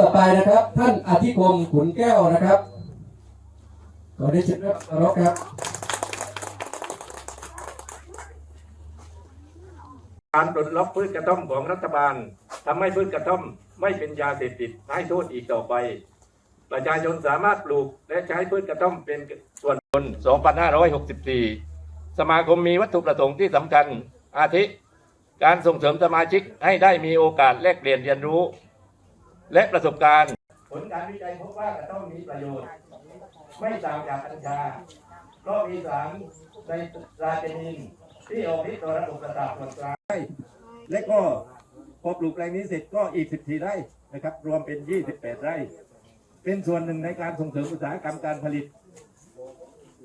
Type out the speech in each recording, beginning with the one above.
ต่อไปนะครับ ท่านอธิคมขุนแก้วนะครับขอได้เชิญด้วยความเคารพครับการปลดล็อกพืชกระท่อมของรัฐบาลทำให้พืชกระท่อมไม่เป็นยาเสพติดให้โทษอีกต่อไป ประชาชนสามารถปลูกและใช้พืชกระท่อมเป็นส่วนบุญ2564 สมาคมมีวัตถุประสงค์ที่สำคัญอาทิ การส่งเสริมสมาชิกให้ได้มีโอกาสแลกเปลี่ยนเรียนรู้ และประสบการณ์ ผลการวิจัยพบว่ากระท่อมมีประโยชน์ ไม่ต่างจากกัญชาเพราะมีสารไนตราเจนิน ที่ออกฤทธิ์ต่อระบบประสาทส่วนกลางและก็พอปลูกแปลงนี้เสร็จก็อีก 14 ไร่นะครับ รวมเป็น 28 ไร่ เป็นส่วนหนึ่งในการส่งเสริมอุตสาหกรรมการผลิต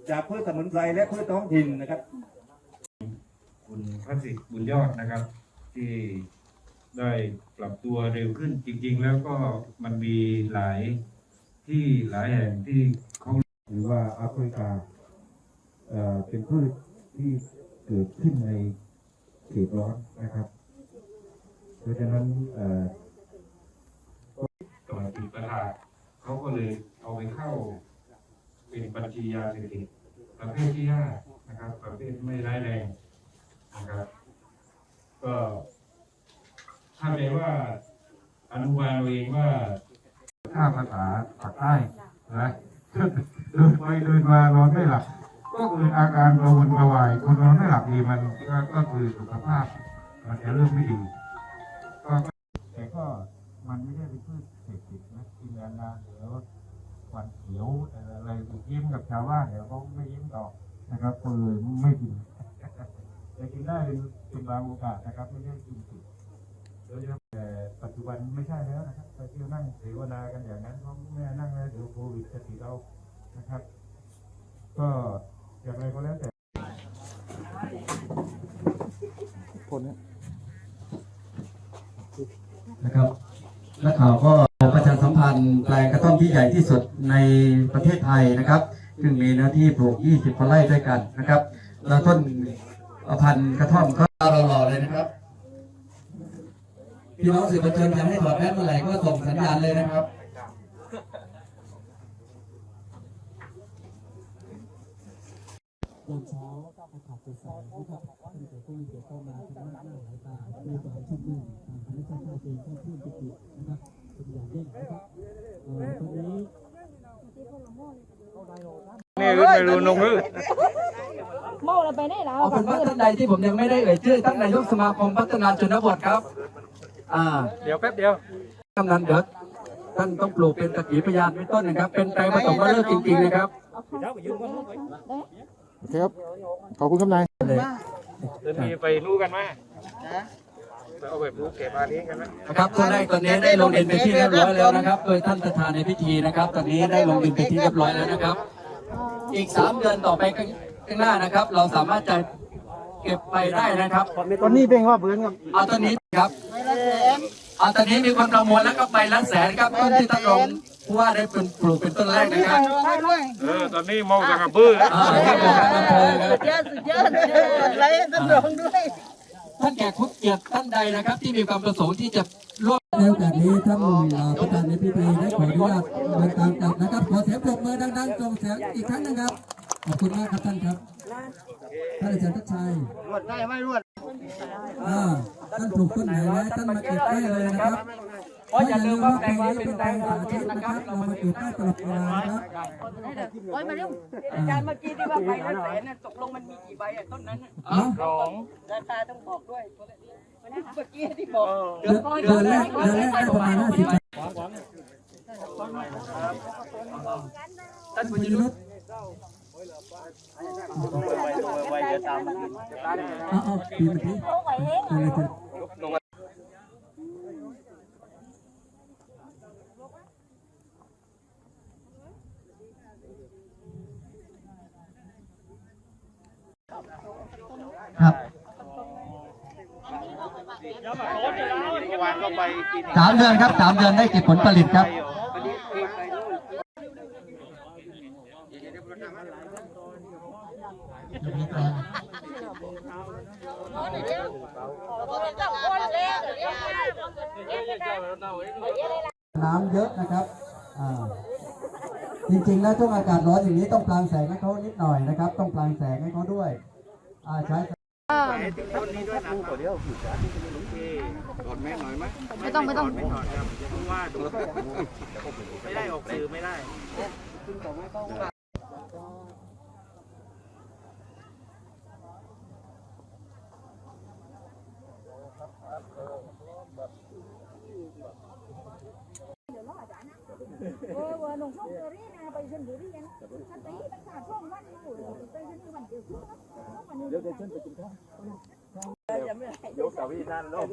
จากพืชสมุนไพรและพืชท้องถิ่นนะครับ คุณพระสิทธิ์บุญยอดนะครับ ที่ ได้ปรับตัวเร็วขึ้นจริง ๆ แล้วก็มันมีหลายที่หลายแห่งที่เขาหรือว่าแอฟริกาเอ่อเป็นพืชที่เกิดขึ้นในเขตร้อนนะครับ เพราะฉะนั้นเอ่อก็ต่อติดปัญหาเขาก็เลยเอาไปเข้า เป็นบัญชียาเสพติดประเภทที่ห้านะครับ ประเภทไม่ร้ายแรงนะครับ ก็ ถ้าเลว่าอนุบาลเราเองว่าถ้าภาษาปากใต้นะเดินไปเดินมานอนไม่หลับก็คืออาการกระวนกระวายคนนอนไม่หลับดีมันก็คือสุขภาพ มันจะเริ่มไม่ดีก็แต่ก็มันไม่ได้เป็นพืชเสพติดนะกินนานๆเดี๋ยวควันเขียวอะไรยิ้มกับชาวบ้านเดี๋ยวเขาไม่ยิ้มต่อนะครับก็เลยไม่กินแต่กินได้เป็นเป็นบางโอกาสนะครับไม่ใช่กิน โดยเฉพาะแต่ปัจจุบันไม่ใช่แล้วนะครับไปเที่ยวนั่งเสวนากันอย่างนั้นเพราะแม่นั่งแล้วเดี๋ยวโควิดจะติดเรานะครับ ก็อย่างไรก็แล้วแต่ผลนะครับนักข่าวก็ประชาสัมพันธ์แปลงกระท่อมที่ใหญ่ที่สุดในประเทศไทยนะครับซึ่งมีเนื้อที่ปลูก 20กว่าไร่ด้วยกันนะครับ แล้วต้นพันธุ์กระท่อมก็รอๆเลยนะครับ พี่น้องสื่อมวลชนยังให้ถอดแมสเมื่อไหร่ก็ส่งสัญญาณเลยนะครับยามเช้าอากาศสดใสนะครับท่านจะต้องเกี่ยวข้องมาทาหน้าหลายตามีความชื่นมื่นทางคณะชาติเองก็ชื่นปิตินะครับเป็นอย่างยิ่งนะครับเอ่อตอนนี้ นี่ไม่รู้นงมือเมาแล้วไปไหนแล้วเอาเป็นว่าท่านใดที่ผมยังไม่ได้เอ่ยชื่อท่านนายกสมาคมพัฒนาชนบทครับ อ่าเดี๋ยวแป๊บเดียวกำนันเดี๋ยวท่านต้องปลูกเป็นตะกีพยานเป็นต้นนะครับ เป็นแปลงผสมก็เลิกจริงๆนะครับครับ ขอบคุณครับนายจะมีไปรู้กันไหมเอาแบบรู้เก็บอันนี้กันไหมนะครับท่านแรกตอนนี้ได้ลงดินไปนที่เรียบร้อยแล้วนะครับ โดยท่านประธานในพิธีนะครับ ตอนนี้ได้ลงดินไปนที่เรียบร้อยแล้วนะครับ อีกสามเดือนต่อไปข้างหน้านะครับ เราสามารถจะ เก็บไปได้นะครับตอนนี้เป็นว่าเพื่อนครับเอาตอนนี้ครับเอาตอนนี้มีคนประมวลแล้วก็ไปละแสนครับต้นที่ท่านรองผู้ว่าได้เป็นปลูกเป็นต้นแรกนะครับเออตอนนี้มองจากกระบื้อแล้วอ่าครับผมท่านอำเภอครับเยอะสุดยอดอะไรต้องลงด้วยท่านแขกผู้เกียรติท่านใดนะครับ ที่มีความประสงค์ที่จะร่วมในโอกาสนี้ท่านประธานในพิธีได้ขออนุญาตเดินตามกลับนะครับขอเสียงปรบมือดังๆส่งเสียงอีกครั้งหนึงครับขอบคุณมากครับท่านครับ ท่านอาจารย์ทัชชัยรวดได้ไม่รวดอ่าท่านปลูกต้นไหนแล้วท่านมาเก็บได้เลยนะครับเพราะอย่าลืมว่าแปลงนี้เป็นแปลงสาธิตนะครับเรามาเก็บได้ตลอดเวลานะครับโอ้ยมาเร็วอาจารย์เมื่อกี้ที่ว่าใบละแสนน่ะตกลงมันมีกี่ใบอะต้นนั้นน่ะเอ้าราคาต้องบอกด้วยเมื่อกี้ที่บอกเดือนเดือนแรกเดือนแรกได้ประมาณ50บาทท่านบุญยนุช เอาเอาปีเมื่อกี้เออเออครับสามเดือนครับสามเดือนได้เก็บผลผลิตครับ ต้องโอ น้ำเยอะนะครับจริงๆแล้วช่วงอากาศร้อนอย่างนี้ต้องปลางแสงให้เขานิดหน่อยนะครับ ต้องปลางแสงให้เขาด้วยใช้ไม่ต้องไม่ต้อง ยกเกาหลีมาไปชนอยู่ดิเองตั้งแต่ยังขาดช่วงวันดูไปชนด้วยวันเกิดวันหนึ่งเดียวจะชนไปทุกท้ายกเกาหลีนานลบ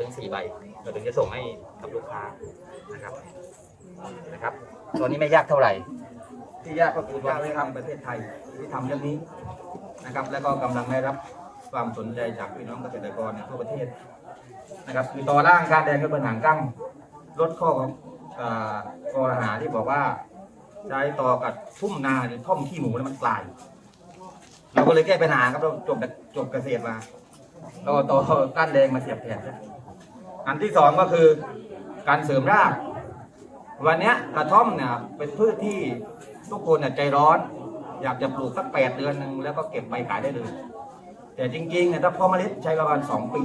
ถึงสี่ใบเราถึงจะส่งให้กับลูกค้า นะครับนะครับ ตัวนี้ไม่ยากเท่าไหร่ ที่ยากก็คือวัฒนธรรมประเทศไทยที่ทำเรื่องนี้นะครับ แล้วก็กำลังได้รับความสนใจจากพี่น้องเกษตรกรในทั่วประเทศนะครับ คือต่อร่างการแดงกระเบื้องหางกั้งลดข้อเอ่อกรหาที่บอกว่าใช้ต่อกับทุ่มนาหรือท่อมขี้หมูแล้วมันกลายเราก็เลยแก้ปัญหาครับเราจบจบเกษตรมาเราต่อก้านแดงมาเสียบแทนอันที่สองก็คือ การเสริมราก วันนี้กระท่อมเนี่ยเป็นพืชที่ทุกคนใจร้อน อยากจะปลูกสักแปดเดือนหนึ่งแล้วก็เก็บไปขายได้เลย แต่จริงๆเนี่ยถ้าพ่อเมล็ดใช้ประมาณสองปี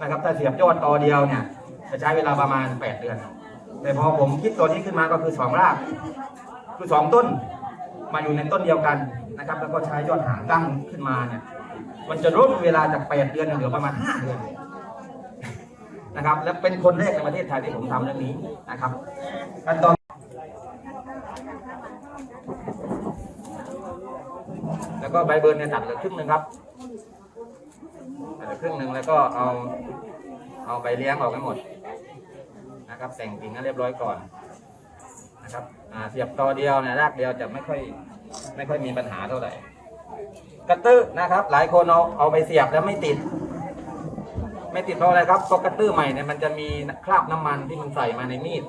นะครับถ้าเสียบยอดตอเดียวเนี่ยจะใช้เวลาประมาณแปดเดือน แต่พอผมคิดตัวนี้ขึ้นมาก็คือสองราก คือสองต้นมาอยู่ในต้นเดียวกันนะครับ แล้วก็ใช้ยอดหางตั้งขึ้นมาเนี่ยมันจะลดเวลาจากแปดเดือนเหลือประมาณห้าเดือน นะครับ และเป็นคนแรกในประเทศไทยที่ผมทำเรื่องนี้นะครับขั้นตอนแล้วก็ใบเบิร์นเนี่ยตัดเหลือครึ่งหนึ่งครับตัดเหลือครึ่งหนึ่งแล้วก็เอาเอาใบเลี้ยงออกให้หมดนะครับแต่งกิ่งให้เรียบร้อยก่อนนะครับเสียบตอเดียวเนี่ยรากเดียวจะไม่ค่อยไม่ค่อยมีปัญหาเท่าไหร่กระตื้อนะครับ หลายคนเอาเอาไปเสียบแล้วไม่ติด ไม่ติดเพราะอะไรครับเพราะกระตื้อใหม่เนี่ยมันจะมีคราบน้ำมันที่มันใส่มาในมีด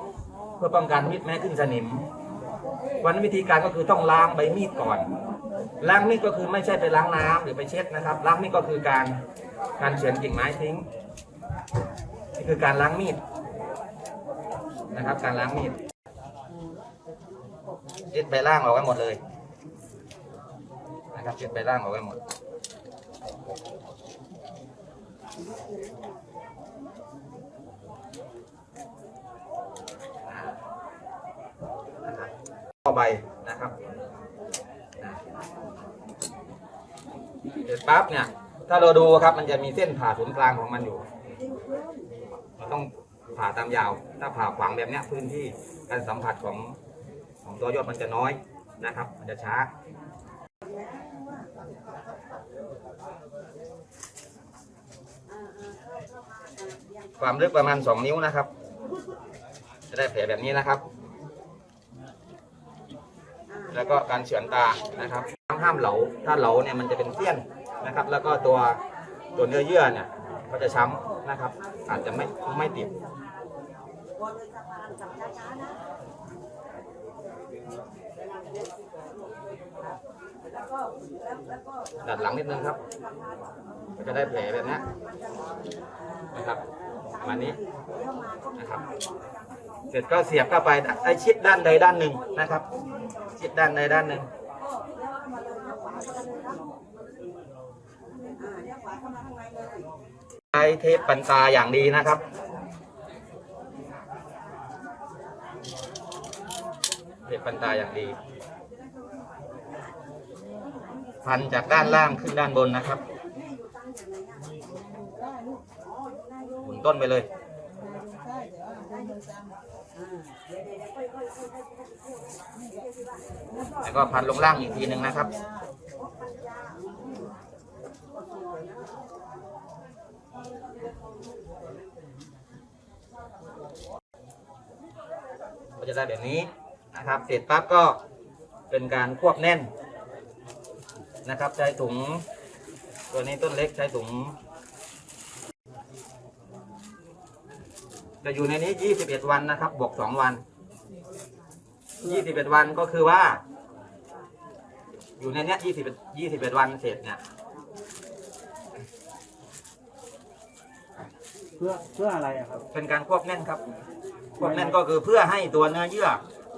เพื่อป้องกันมีดไม่ให้ขึ้นสนิม วันนี้วิธีการก็คือต้องล้างใบมีดก่อน ล้างมีดก็คือไม่ใช่ไปล้างน้ำหรือไปเช็ดนะครับ ล้างมีดก็คือการการเฉือนกิ่งไม้ทิ้งนี่คือการล้างมีดนะครับ การล้างมีดเช็ดใบล่างออกไว้หมดเลยนะครับเช็ดใบล่างออกไว้หมด ต่อใบนะครับเสร็จปั๊บเนี่ย ถ้าเราดูครับ มันจะมีเส้นผ่าศูนย์กลางของมันอยู่เราต้องผ่าตามยาว ถ้าผ่าขวางแบบเนี้ยพื้นที่การสัมผัสของของตัวยอดมันจะน้อยนะครับ มันจะช้า ความลึกประมาณ2นิ้วนะครับ จะได้แผลแบบนี้นะครับ แล้วก็การเฉือนตานะครับห้ามเหลาถ้าเหลาเนี่ยมันจะเป็นเสี้ยนนะครับ แล้วก็ตัวตัวเนื้อเยื่อเนี่ยก็จะช้ำนะครับ อาจจะไม่ไม่ติดดัดหลังนิดนึงครับ ก็จะได้แผลแบบนี้นะครับ ประมาณนี้นะครับ เสร็จก็เสียบเข้าไปไอ้ชิดด้านใดด้านหนึ่งนะครับ ชิดด้านใดด้านหนึ่งใช้เทปปันตาอย่างดีนะครับเทปปันตาอย่างดี พันจากด้านล่างขึ้นด้านบนนะครับ หมุน ต้นไปเลย แล้วก็พันลงล่างอีกทีหนึ่งนะครับ ก็จะได้แบบนี้นะครับ เสร็จปั๊บก็เป็นการควบแน่นนะครับ ใช้ถุง ตัวนี้ต้นเล็กใช้ถุง จะอยู่ในนี้ 21 วันนะครับ บวก 2 วัน 21 วันก็คือว่า อยู่ในเนี้ย21 21 วันเสร็จเนี่ย เพื่อเพื่ออะไรอะครับ เป็นการควบแน่นครับ ควบแน่นก็คือเพื่อให้ตัวเนื้อเยื่อ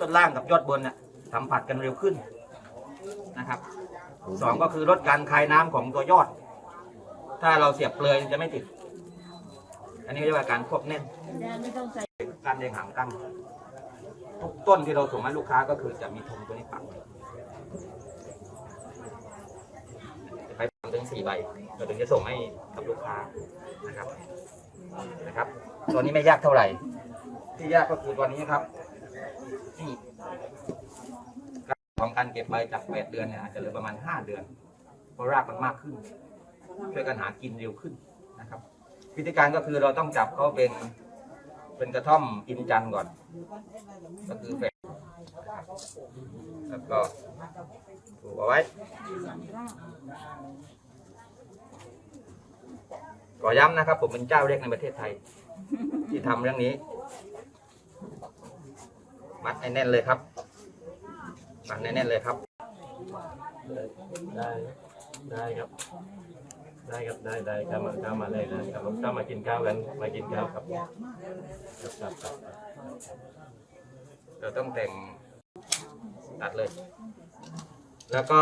ต้นล่างกับยอดบนเนี่ยสัมผัสกันเร็วขึ้นนะครับสองก็คือลดการคายน้ำของตัวยอด ถ้าเราเสียบเปลือยจะไม่ติดอั นนี้เรียกว่าการควบแน่นการเรียงหางกั้งทุกต้นที่เราส่งให้ลูกค้าก็คือจะมีธงตัวนี้ปักจะไปสามถึงสี่ใบเราถึงจะส่งให้กับลูกค้านะครับนะครับ ตัวนี้ไม่ยากเท่าไหร่ ที่ยากก็คือตัวนี้ครับนี่ของการเก็บใบจากแปดเดือนเนี่ยอาจจะเหลือประมาณห้าเดือน เพราะรากมันมากขึ้น ช่วยกันหากินเร็วขึ้น วิธีการก็คือเราต้องจับเขาเป็นเป็นกระท่อมอินจันก่อน ก็คือแฝดแล้วก็ถูกเอาไว้ขอย้ำนะครับ ผมเป็นเจ้าแรกในประเทศไทย ที่ทำเรื่องนี้ มัดให้แน่นเลยครับมัดให้แน่นเลยครับ ได้ได้ครับ ได้ครับได้ได้ครับมาข้ามาเลยนะครับข้ามากินข้าวกันมากินข้าวครับครับครับครับเราต้องแต่งตัดเลย แล้วก็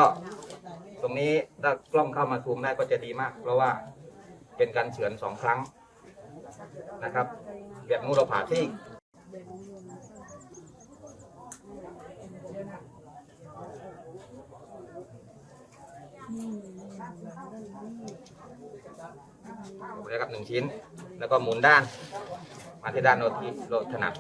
ตรงนี้ถ้ากล้องเข้ามาซูมได้ก็จะดีมาก เพราะว่าเป็นการเฉือนสองครั้งนะครับ แบบนู้นเราผ่าที่ แล้วกับหนึ่งชิ้น แล้วก็หมุนด้าน มาที่ด้านโนทีโรถนัด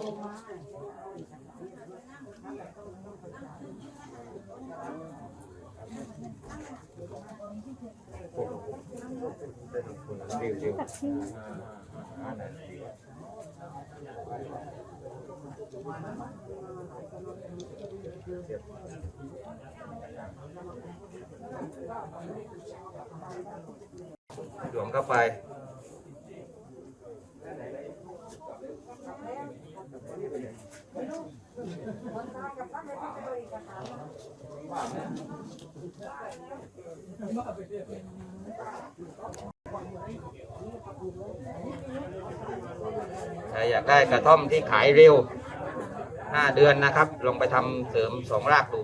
หลวมเข้าไป ใครอยากได้กระท่อมที่ขายเร็ว5เดือนนะครับ ลองไปทำเสริมสองรากดู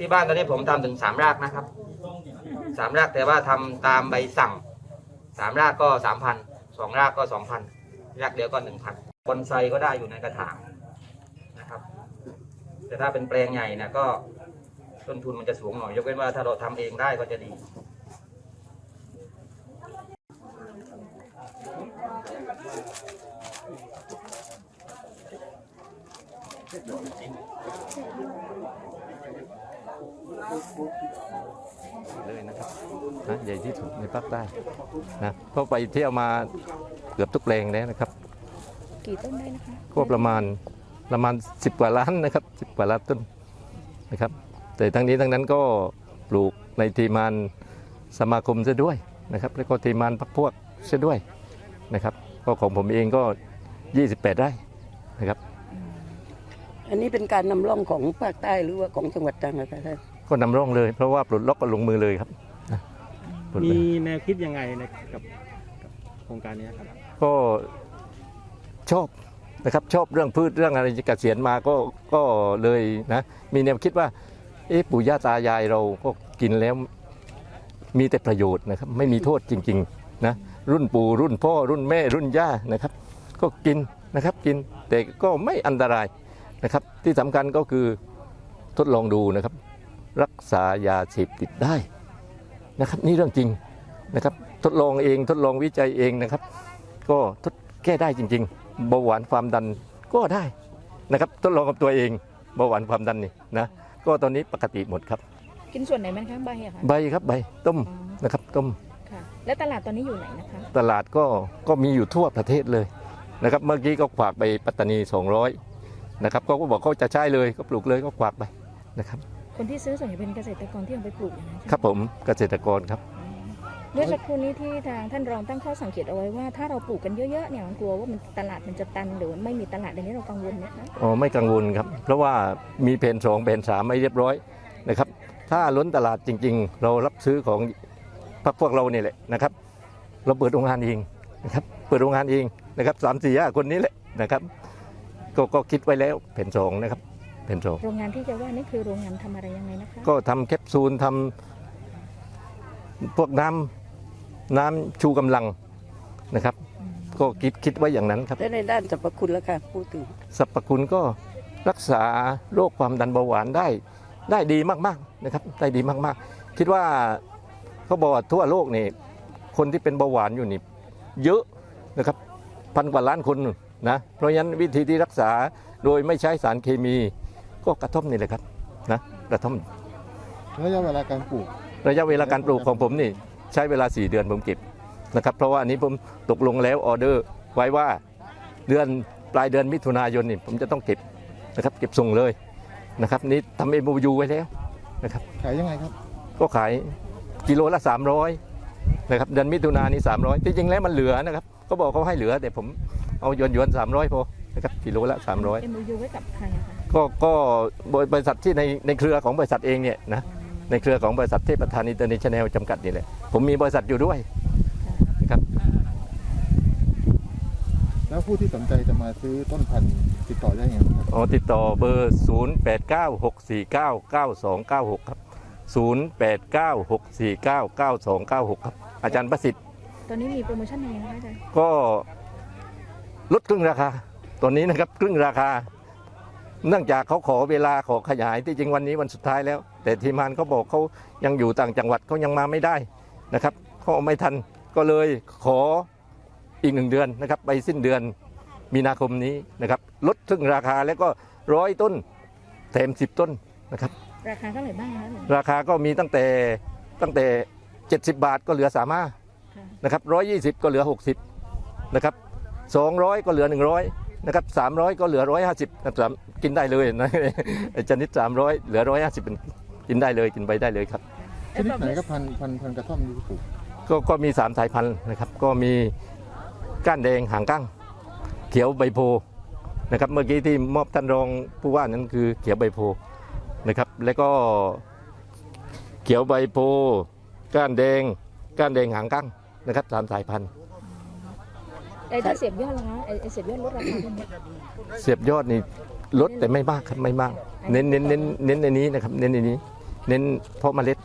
ที่บ้านตอนนี้ผมทำถึงสามรากนะครับสามรากแต่ว่าทำตามใบสั่ง สามรากก็สามพันสองรากก็สองพันรากเดียวก็หนึ่งพันบอนไซก็ได้อยู่ในกระถางนะครับ แต่ถ้าเป็นแปลงใหญ่นะก็ต้นทุนมันจะสูงหน่อย ยกเว้นว่าถ้าเราทำเองได้ก็จะดีเลยนะครับนะใหญ่ที่สุดในภาคใต้นะเพราะไปเที่ยวมาเกือบทุกแปลงแล้วนะครับ กี่ต้นได้นะคะก็ประมาณประมาณ 10 กว่าล้านนะครับ10กว่าล้านต้นนะครับ แต่ทั้งนี้ทั้งนั้นก็ปลูกในทีมานสมาคมซะด้วยนะครับ แล้วก็ทีมานพักพวกซะด้วยนะครับก็ของผมเองก็ 28 ไร่นะครับ อันนี้เป็นการนำร่องของภาคใต้หรือว่าของจังหวัดตรังนะครับท่าน ก็นำร่องเลย เพราะว่าปลดล็อกก็ลงมือเลยครับนะปลดเลยมีแนวคิดยังไงในกับกับโครงการนี้ครับ ก็ชอบนะครับชอบเรื่องพืชเรื่องอะไรเกษียณมาก็ก็เลยนะ มีแนวคิดว่าเอ๊ะปู่ย่าตายายเราก็กินแล้วมีแต่ประโยชน์นะครับ ไม่มีโทษจริงๆนะรุ่นปู่รุ่นพ่อรุ่นแม่รุ่นย่านะครับ ก็กินนะครับกินแต่ก็ไม่อันตรายนะครับ ที่สำคัญก็คือทดลองดูนะครับ รักษายาเสพติดได้นะครับ นี่เรื่องจริงนะครับ ทดลองเองทดลองวิจัยเองนะครับ ก็ทดแก้ได้จริงๆเบาหวานความดันก็ได้นะครับ ทดลองกับตัวเองเบาหวานความดันนี่นะก็ตอนนี้ปกติหมดครับ กินส่วนไหนมันคะใบอะคะใบครับใบต้มอ๋อนะครับต้ม ค่ะ แล้วตลาดตอนนี้อยู่ไหนนะคะ ตลาดก็ก็มีอยู่ทั่วประเทศเลยนะครับเมื่อกี้ก็ฝากไปปัตตานี 200นะครับก็บอกเขาจะใช้เลยก็ปลูกเลยก็ฝากไปนะครับ คนที่ซื้อส่วนใหญ่เป็นเกษตรกรที่เอาไปปลูกอย่างนั้นใช่ไหมครับผมเกษตรกรครับอ๋อเมื่อสักครู่นี้ที่ทางท่านรองตั้งข้อสังเกตเอาไว้ว่าถ้าเราปลูกกันเยอะๆเนี่ยมันกลัวว่ามันตลาดมันจะตันหรือไม่มีตลาดอันนี้เรากังวลไหมคะอ๋อไม่กังวลครับ เพราะว่ามีเพนสองเพนสามไม่เรียบร้อยนะครับ ถ้าล้นตลาดจริง ๆ เรารับซื้อของพวกพวกเรานี่แหละนะครับ เราเปิดโรงงานเองนะครับเปิดโรงงานเองนะครับสามสี่ห้าคนนี้แหละนะครับ ก็ก็คิดไว้แล้วเพนสองนะครับ เพนสองโรงงานที่จะว่านี่คือโรงงานทำอะไรยังไงนะคะก็ทำแคปซูลทำพวกน้ำน้ำชูกำลังนะครับ ก็คิดคิดไว้อย่างนั้นครับและในด้านสรรพคุณแล้วค่ะพูดถึงสรรพคุณก็รักษาโรคความดันเบาหวานได้ได้ดีมากๆนะครับได้ดีมากๆ คิดว่าเขาบอกว่าทั่วโลกนี่คนที่เป็นเบาหวานอยู่นี่เยอะนะครับพันกว่าล้านคนนะเพราะฉะนั้นวิธีที่รักษาโดยไม่ใช้สารเคมี ก็กระท่อมนี่แหละครับนะกระท่อมระยะเวลาการปลูก ระยะเวลาการปลูกของผมนี่ใช้เวลา 4 เดือนผมเก็บนะครับเพราะว่าอันนี้ผมตกลงแล้วออเดอร์ไว้ว่าเดือนปลายเดือนมิถุนายนนี่ผมจะต้องเก็บนะครับเก็บส่งเลยนะครับนี่ทำเอ็มยูไว้แล้วนะครับขายยังไงครับ ก็ขายกิโลละ 300นะครับเดือนมิถุนายนนี่300ที่จริงแล้วมันเหลือนะครับก็บอกเขาให้เหลือแต่ผมเอาหยวนหยวนๆ300พอนะครับกิโลละ 300เอ็มยูไว้กับใครอะคะ ก็ก็บริษัทที่ในในเครือของบริษัทเองเนี่ยนะในเครือของบริษัทเทพประธานอินเตอร์เนชั่นแนลจำกัดนี่แหละผมมีบริษัทอยู่ด้วยนะครับแล้วผู้ที่สนใจจะมาซื้อต้นพันธุ์ติดต่อได้ยังไงบ้างครับอ๋อติดต่อเบอร์ 0 8 9 6 4 9 9 2 9 6 ครับ 0 8 9 6 4 9 9 2 9 6 ครับ อาจารย์ประสิทธิ์ ตอนนี้มีโปรโมชั่นยังไงนะคะอาจารย์ก็ลดครึ่งราคาตอนนี้นะครับครึ่งราคา เนื่องจากเขาขอเวลาขอขยายที่จริงวันนี้วันสุดท้ายแล้ว แต่ทีมงานเขาบอกเขายังอยู่ต่างจังหวัดเขายังมาไม่ได้นะครับเขาเอาไม่ทันก็เลยขออีกหนึ่งเดือนนะครับไปสิ้นเดือนมีนาคมนี้นะครับลดครึ่งราคาแล้วก็ร้อยต้นแถมสิบต้นนะครับราคาเท่าไหร่บ้างคะราคาก็มีตั้งแต่ตั้งแต่ 70 บาทก็เหลือสามารถนะครับ120 ก็เหลือ 60นะครับ200 ก็เหลือ 100 นะครับ300ก็เหลือ150นะครับสามกินได้เลยนะไอ้ชนิด300เหลือ150เป็นกินได้เลยกินไปได้เลยครับชนิดไหนก็พันธุ์พันธุ์พันธุ์กระท่อมที่ปลูกก็ก็มี3สายพันธุ์นะครับ ก็มีก้านแดงหางกั้ง เขียวใบโพธิ์นะครับเมื่อกี้ที่มอบท่านรองผู้ว่านั้นคือเขียวใบโพธิ์นะครับ แล้วก็เขียวใบโพธิ์ก้านแดงก้านแดงหางกั้งนะครับสามสายพันธุ์ ไอ้ที่เสียบยอดละคะไอ้ไอ้เสียบยอดลดราคาเป็นไงเสียบยอดนี่ลดแต่ไม่มากครับไม่มาก เน้นเน้นเน้นเน้นในนี้นะครับ เน้นในนี้ เน้นเพาะเมล็ด